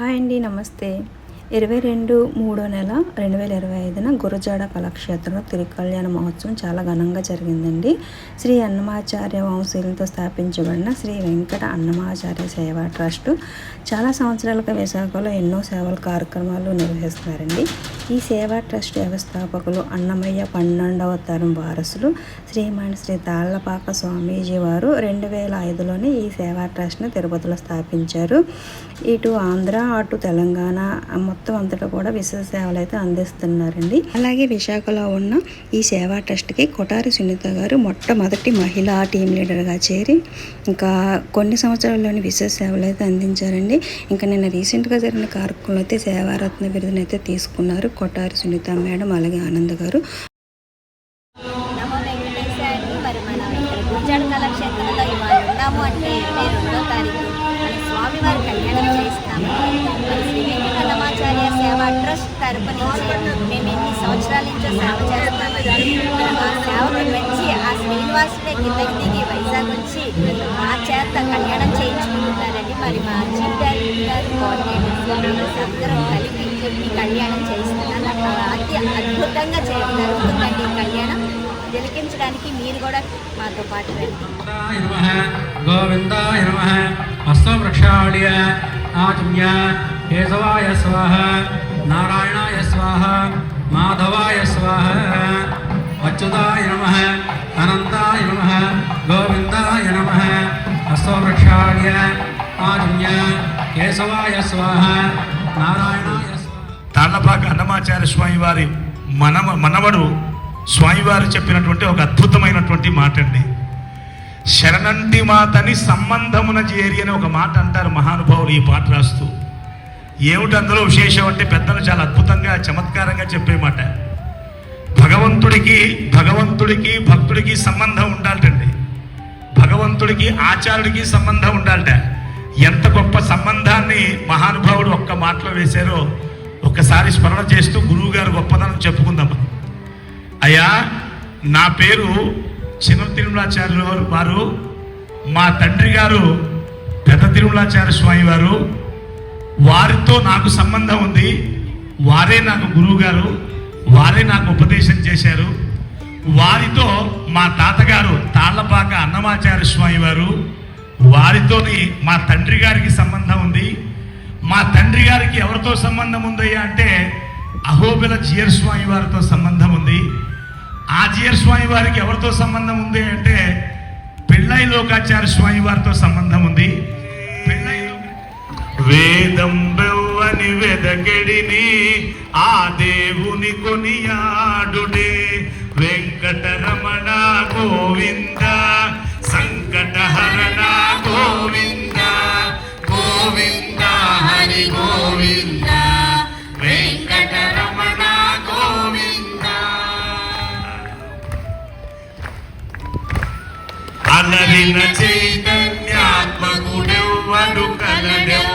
Hi అండి నమస్తే. ఇరవై రెండు మూడో నెల రెండు వేల ఇరవై ఐదున గురజాడ కళాక్షేత్రంలో తిరుకల్యాణ మహోత్సవం చాలా ఘనంగా జరిగిందండి. శ్రీ అన్నమాచార్య వంశీయులతో స్థాపించబడిన శ్రీ వెంకట అన్నమాచార్య సేవా ట్రస్ట్ చాలా సంవత్సరాలుగా విశాఖలో ఎన్నో సేవల కార్యక్రమాలు నిర్వహిస్తున్నారండి. ఈ సేవా ట్రస్ట్ వ్యవస్థాపకులు అన్నమయ్య పన్నెండవ తరం వారసులు శ్రీమాన్ శ్రీ తాళ్ళపాక స్వామీజీ వారు రెండు వేల ఐదులోనే ఈ సేవా ట్రస్ట్ని తిరుపతిలో స్థాపించారు. ఇటు ఆంధ్ర అటు తెలంగాణ మొత్తం అంతటా కూడా విశేష సేవలు అయితే అందిస్తున్నారండి. అలాగే విశాఖలో ఉన్న ఈ సేవా ట్రస్ట్కి కొటారి సునీత గారు మొట్టమొదటి మహిళా టీం లీడర్గా చేరి ఇంకా కొన్ని సంవత్సరాల్లోని విశేష సేవలు అయితే అందించారండి. ఇంకా నిన్న రీసెంట్గా జరిగిన కార్యక్రమంలో అయితే సేవారత్న బిరుదునైతే అయితే తీసుకున్నారు కొటారి సునీత మేడం అలాగే ఆనంద్ గారు. తరపున మేము ఎన్ని సంవత్సరాల నుంచో సేవ చేస్తున్నాము మరి ఆ సేవకు మెచ్చి ఆ శ్రీనివాసుడే కిందకి దిగి వైజాగ్ వచ్చి మా చేత కళ్యాణం చేయించుకుంటున్నారండి మరి మా చీఫ్ డైరెక్టర్ గారు కోఆర్డినేటర్స్ అందరం కలిపి ఈ కళ్యాణం చేయిస్తున్నారు. అతి అద్భుతంగా చే జరుగుతుందండి ఈ కళ్యాణం. తిలకించడానికి మీరు కూడా మాతో పాటు రండి. గోవిందాయ నమః గోవిందాయ ఆచమ్య కేశవాయ స్వాహ. నారాయణాయ స్వాహ మాధవాయ స్వాహ అచ్యుతాయ నమ అనంతాయ నమ గోవిందాయ నమ హస్తం ప్రక్షాళ్య కేశవాయ స్వాహ నారాయణాయ తాళ్ళపాక అన్నమాచార్య స్వామి వారి మనవ మనవడు స్వామివారు చెప్పినటువంటి ఒక అద్భుతమైనటువంటి మాట అండి శరణంటి మాతని సంబంధమున చేరి అని ఒక మాట అంటారు మహానుభావులు ఈ పాట రాస్తూ. ఏమిటి అందులో విశేషం అంటే పెద్దలు చాలా అద్భుతంగా చమత్కారంగా చెప్పే మాట. భగవంతుడికి భగవంతుడికి భక్తుడికి సంబంధం ఉండాలటండి. భగవంతుడికి ఆచార్యుడికి సంబంధం ఉండాలట. ఎంత గొప్ప సంబంధాన్ని మహానుభావుడు ఒక్క మాటలో వేశారో ఒక్కసారి స్మరణ చేస్తూ గురువు గారు గొప్పదనం చెప్పుకుందాం. అయ్యా నా పేరు చిన్న తిరుమలాచార్యుల వారు. మా తండ్రి గారు పెద్ద తిరుమలాచార్య స్వామి వారు. వారితో నాకు సంబంధం ఉంది. వారే నాకు గురువు గారు వారే నాకు ఉపదేశం చేశారు. వారితో మా తాతగారు తాళ్ళపాక అన్నమాచార్య స్వామి వారు వారితోని మా తండ్రి గారికి సంబంధం ఉంది. మా తండ్రి గారికి ఎవరితో సంబంధం ఉందయ్యా అంటే అహోబిల జియర్ స్వామి వారితో సంబంధం ఉంది. ఆ జియర్ స్వామి వారికి ఎవరితో సంబంధం ఉంది అంటే పెళ్ళై లోకాచార్య స్వామి వారితో సంబంధం ఉంది. పెళ్ళై వేదం బెవ్వని వెదగడిని ఆ దేవుని కొనియాడుడే వెంకటరమణ గోవింద సంకటహరణ గోవింద గోవింద హరి గోవింద. వెంకటరమణ గోవింద. అలరిన చైతన్యాత్మకుడెవ్వడు కలడెవ్వ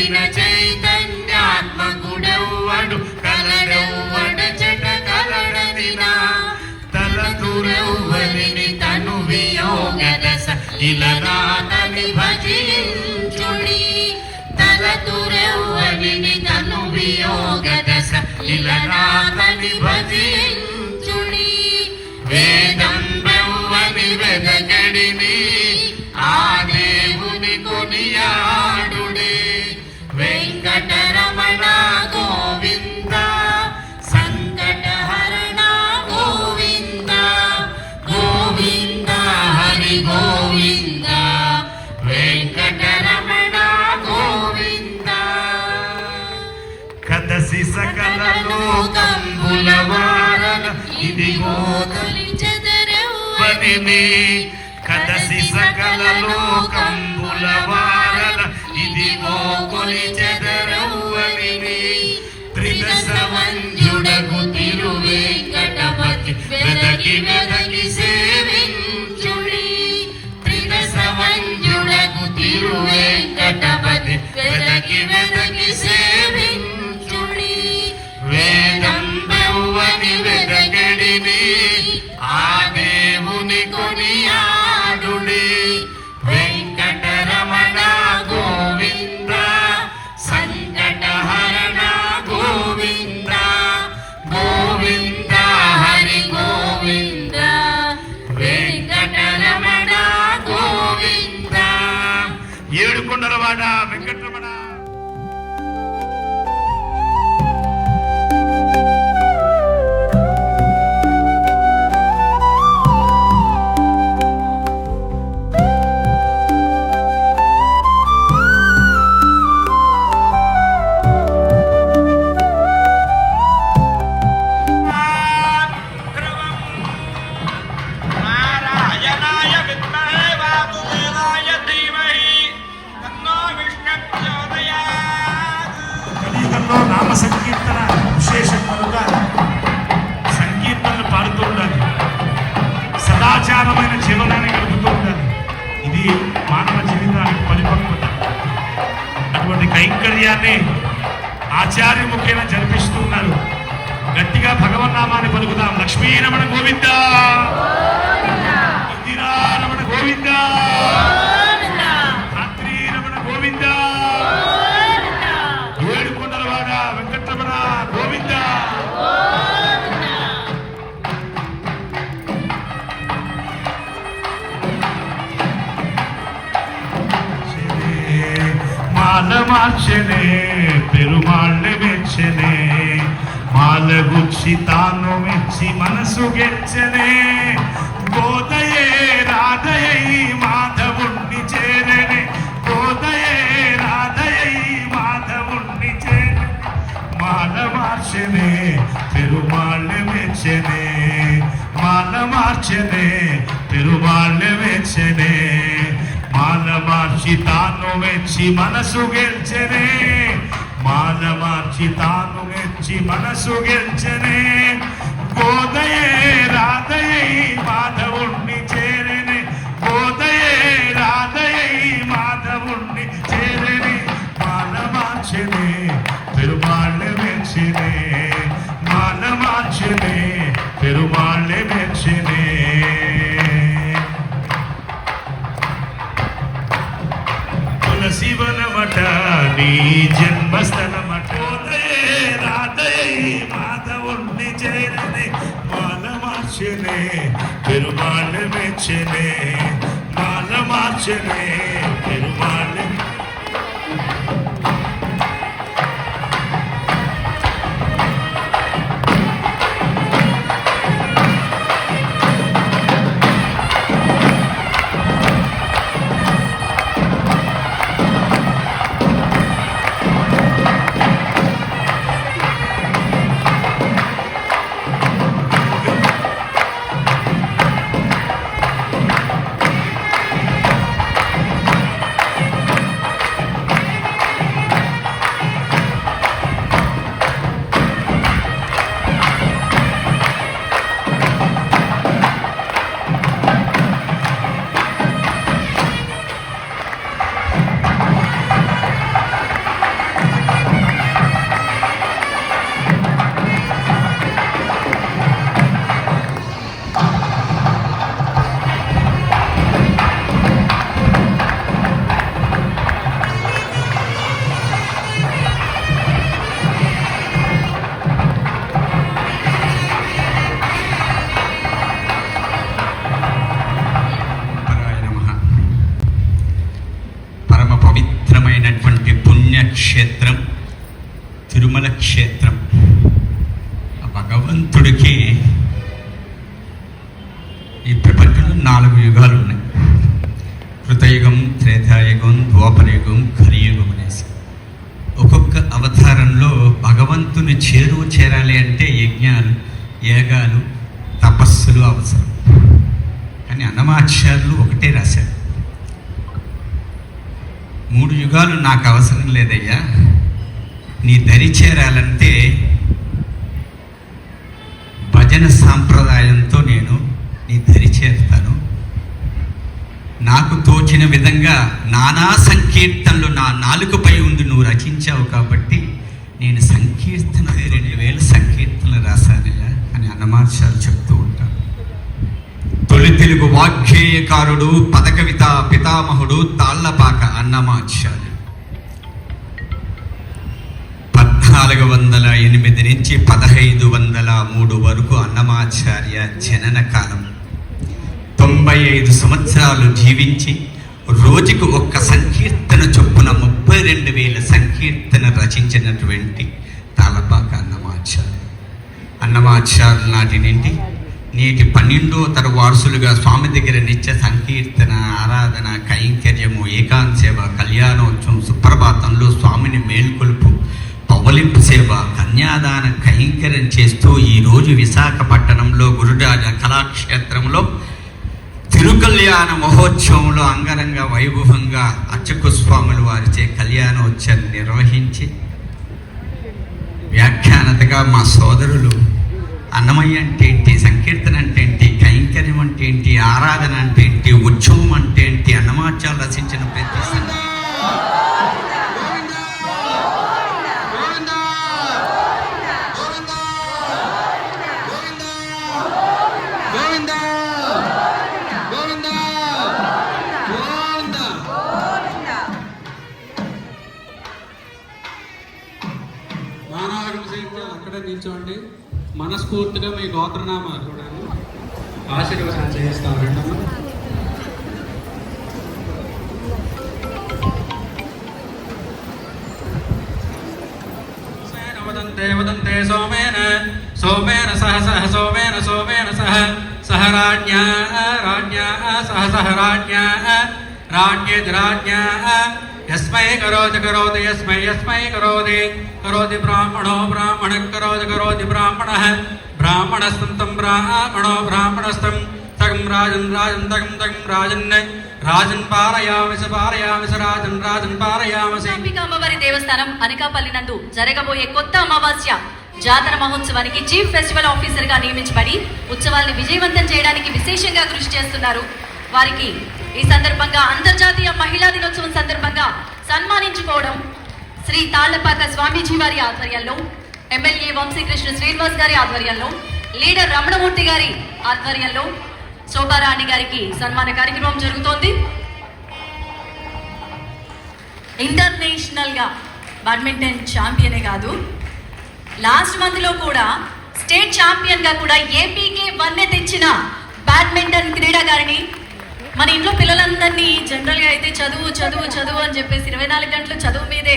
అలరిన చైతన్యాత్మకుడెవ్వడు కలడెవ్వడ చటగలడనిరా తలతురెవ్వరిని తను వియోగదశ ఇలనాథని భజించుడి తలతురెవ్వరిని తను వియోగదశ ఇలనాథని భజించుడి వేదం బెవ్వని వెదగడిని వనిమి కదసి సకల లోకంబుల వారల. ఇదిగో కొలి చెదరవ్వనిమి త్రిదశ వంజుడకు తిరువేంకటపతి. వెదకి வெங்கட்ரமணா కైంకర్యాన్ని ఆచార్యముఖేన జరిపిస్తూ ఉన్నారు గట్టిగా భగవన్నామాన్ని పలుకుదాం. లక్ష్మీరమణ గోవింద. ఇందిరారమణ గోవింద. గుచ్చి తాను మెచ్చి మనసు గెచ్చనే గోదయే రాధయై మాధవుణ్ణి చేరనే గోదయే రాధయై మాధవుణ్ణి చేరనే మాల మార్చెనే పెరుమాళ్ళെ మెచ్చనే మాల మార్చెనే పెరుమాళ్ళെ మెచ్చనే మాల మార్చి తాను మెచ్చి మనసు గెలిచనే మానవార్చి తాను గెచ్చి మనసు గెల్చెనే గోదయే రాధయై మాధవుణ్ణి చేరని గోదయే రాధయై మాధవుణ్ణి చేరని మానవార్చనే పెరుమాళ్ళు పెరుమాళ్ళെ మెచ్చనే మాల మార్చెనే మాల భగవంతుని చేరువ చేరాలి అంటే యజ్ఞాలు యాగాలు తపస్సులు అవసరం. కానీ అన్నమాచార్యులు ఒకటే రాశారు. మూడు యుగాలు నాకు అవసరం లేదయ్యా. నీ దరి చేరాలంటే భజన సాంప్రదాయంతో నేను నీ దరి చేరుతాను. నాకు తోచిన విధంగా నానా సంకీర్తనలు నా నాలుకపై ఉంది నువ్వు రచించావు కాబట్టి సంకీర్తన రెండు వేల సంకీర్తన రాశానయ్యా అని అనమాచాలు చెప్తూ ఉంటారు. తొలి తెలుగు వాగ్గేయకారుడు పదకవిత పితామహుడు తాళ్ళపాక అన్నమాచాలు పద్నాలుగు వందల ఎనిమిది నుంచి పదహైదు వందల మూడు వరకు అన్నమాచార్య జనన కాలం. తొంభై ఐదు సంవత్సరాలు జీవించి రోజుకు ఒక్క సంకీర్తన చొప్పున ముప్పై రెండు వేల సంకీర్తన రచించినటువంటి అన్నమాచార్యుల నాటి నుండి నేటి పన్నెండో తర వారసులుగా స్వామి దగ్గర నిత్య సంకీర్తన ఆరాధన కైంకర్యము ఏకాంత సేవ కళ్యాణోత్సవం సుప్రభాతంలో స్వామిని మేల్కొల్పు పవలింపు సేవ కన్యాదాన కైంకర్యం చేస్తూ ఈరోజు విశాఖపట్టణంలో గురురాజ కళాక్షేత్రంలో తిరుకల్యాణ మహోత్సవంలో అంగరంగ వైభవంగా అర్చకు స్వాముల వారిచే కళ్యాణోత్సవం నిర్వహించి వ్యాఖ్యానతగా మా సోదరులు అన్నమయ్య అంటే ఏంటి సంకీర్తన అంటే ఏంటి కైంకర్యం అంటే ఏంటి ఆరాధన అంటే ఏంటి ఉత్సవం అంటే ఏంటి అన్నమాచాలు రచించిన ప్రతి మనస్ఫూర్తిగా మీ గోత్రనామాలు కూడా ఆశీర్వచనం చేయిస్తాం రెండమ్మ. సోమేన వదంతే వదంతే సోమేన. సోమేన సహ సహ సోమేన సోమేన సహ. సహ రాజ్ఞా రాజ్ఞా సహ సహ రాజ్ఞా రాజ్ఞేతి రాజ్ఞా. యస్మై కరోతి కరోతి యస్మై యస్మై కరోతి. కరోతి బ్రాహ్మణో బ్రాహ్మణ కరోతి కరోతి బ్రాహ్మణ. బ్రాహ్మణస్థం తం బ్రాహ్మణో బ్రాహ్మణస్థం తగం రాజన్ రాజన్ తగం తగం రాజన్. రాజన్ పారయామసి పారయామసి రాజన్ రాజన్ పారయామసి. అంబిక అమ్మవారి దేవస్థానం అనకాపల్లి నందు జరగబోయే కొత్త అమావాస్య జాతర మహోత్సవానికి చీఫ్ ఫెస్టివల్ ఆఫీసర్గా నియమించబడి ఉత్సవాల్ని విజయవంతం చేయడానికి విశేషంగా కృషి చేస్తున్నారు. వారికి ఈ సందర్భంగా అంతర్జాతీయ మహిళా దినోత్సవం సందర్భంగా సన్మానించుకోవడం శ్రీ తాళ్ళపాక స్వామీజీ వారి ఆధ్వర్యంలో ఎమ్మెల్యే వంశీకృష్ణ శ్రీనివాస్ గారి ఆధ్వర్యంలో లీడర్ రమణమూర్తి గారి ఆధ్వర్యంలో శోభారాణి గారికి సన్మాన కార్యక్రమం జరుగుతోంది. ఇంటర్నేషనల్గా బ్యాడ్మింటన్ ఛాంపియనే కాదు లాస్ట్ మంత్లో కూడా స్టేట్ ఛాంపియన్గా కూడా ఏపీకే వన్నె తెచ్చిన బ్యాడ్మింటన్ క్రీడాకారిణి మన ఇంట్లో పిల్లలందరినీ జనరల్గా అయితే చదువు చదువు చదువు అని చెప్పేసి ఇరవై నాలుగు గంటలు చదువు మీదే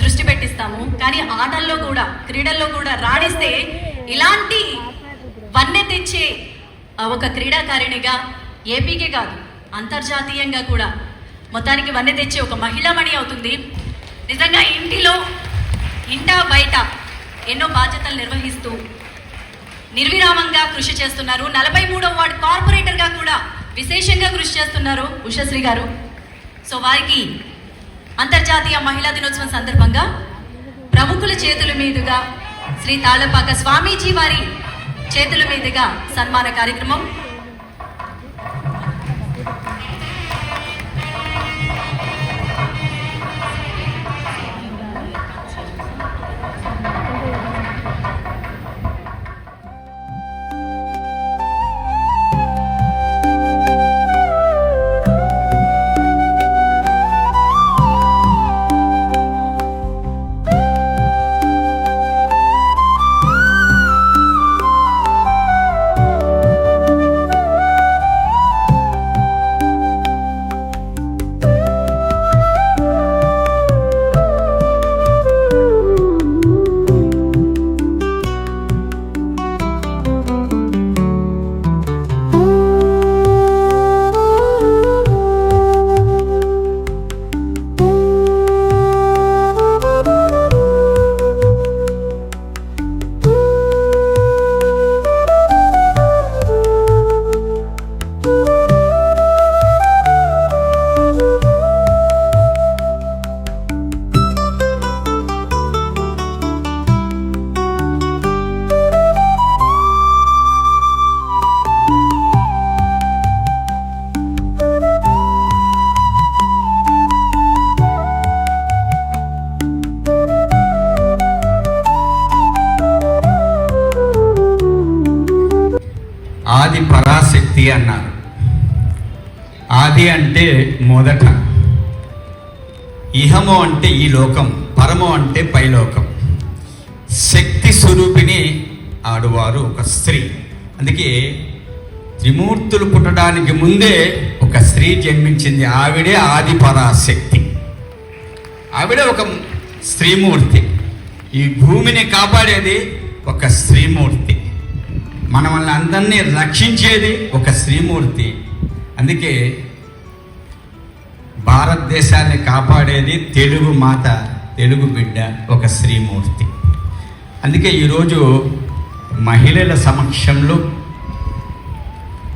దృష్టి పెట్టిస్తాము. కానీ ఆటల్లో కూడా క్రీడల్లో కూడా రాణిస్తే ఇలాంటి వన్నె తెచ్చే ఒక క్రీడాకారిణిగా ఏపీకే కాదు అంతర్జాతీయంగా కూడా మొత్తానికి వన్నె తెచ్చే ఒక మహిళామణి అవుతుంది. నిజంగా ఇంటిలో ఇంట బయట ఎన్నో బాధ్యతలు నిర్వహిస్తూ నిర్విరామంగా కృషి చేస్తున్నారు. నలభై మూడవ వార్డు కార్పొరేటర్గా కూడా విశేషంగా కృషి చేస్తున్నారు ఉషశ్రీ గారు. సో వారికి అంతర్జాతీయ మహిళా దినోత్సవం సందర్భంగా ప్రముఖుల చేతుల మీదుగా శ్రీ తాళపాక స్వామీజీ వారి చేతుల మీదుగా సన్మాన కార్యక్రమం ఆది పరాశక్తి అన్నారు. ఆది అంటే మొదట. ఇహము అంటే ఈ లోకం పరము అంటే పైలోకం. శక్తి స్వరూపిణి ఆడువారు ఒక స్త్రీ. అందుకే త్రిమూర్తులు పుట్టడానికి ముందే ఒక స్త్రీ జన్మించింది. ఆవిడే ఆది పరాశక్తి. ఆవిడ ఒక స్త్రీమూర్తి. ఈ భూమిని కాపాడేది ఒక స్త్రీమూర్తి. మనల్ని అందరినీ రక్షించేది ఒక శ్రీమూర్తి. అందుకే భారతదేశాన్ని కాపాడేది తెలుగు మాత తెలుగు బిడ్డ ఒక శ్రీమూర్తి. అందుకే ఈరోజు మహిళల సమక్షంలో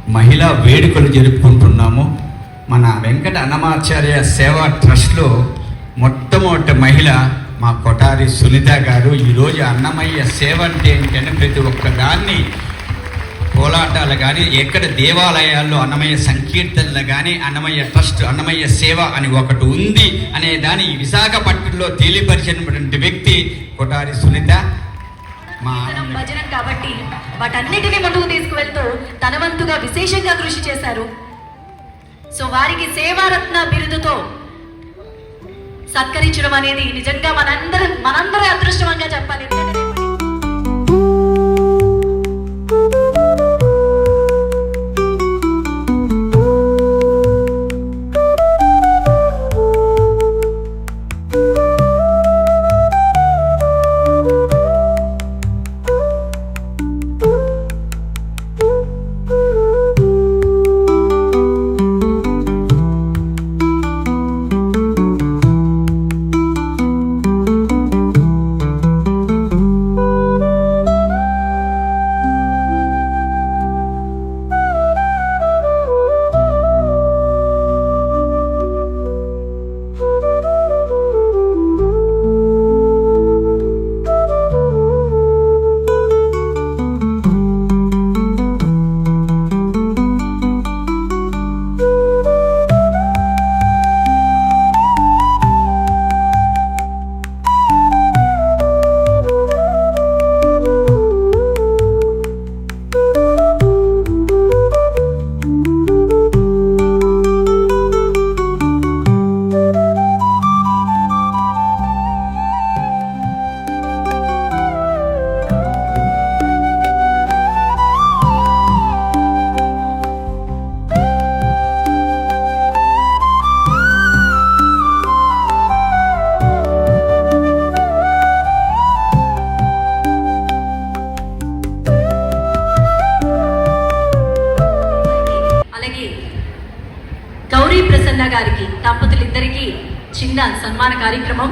మహిళా వేడుకలు జరుపుకుంటున్నాము. మన వెంకట అన్నమాచార్య సేవా ట్రస్ట్లో మొట్టమొదటి మహిళ మా కొటారి సునీత గారు. ఈరోజు అన్నమయ్య సేవ అంటే ఏంటంటే ప్రతి ఒక్క దాన్ని కోలాటాలు కానీ ఎక్కడ దేవాలయాల్లో అన్నమయ్య సంకీర్తనలు కానీ అన్నమయ్య ట్రస్ట్ అన్నమయ్య సేవ అని ఒకటి ఉంది అనే దాని విశాఖపట్నంలో తెలియపరిచినటువంటి వ్యక్తి కొటారి సునీత. మా భజనం కాబట్టి వాటన్నిటిని ముందుకు తీసుకువెళ్తూ తన వంతుగా విశేషంగా కృషి చేశారు. సో వారికి సేవారత్న బిరుదుతో సత్కరించడం అనేది నిజంగా మనందరం మనందరూ అదృష్టంగా చెప్పాలి. నిర్మాణ కార్యక్రమం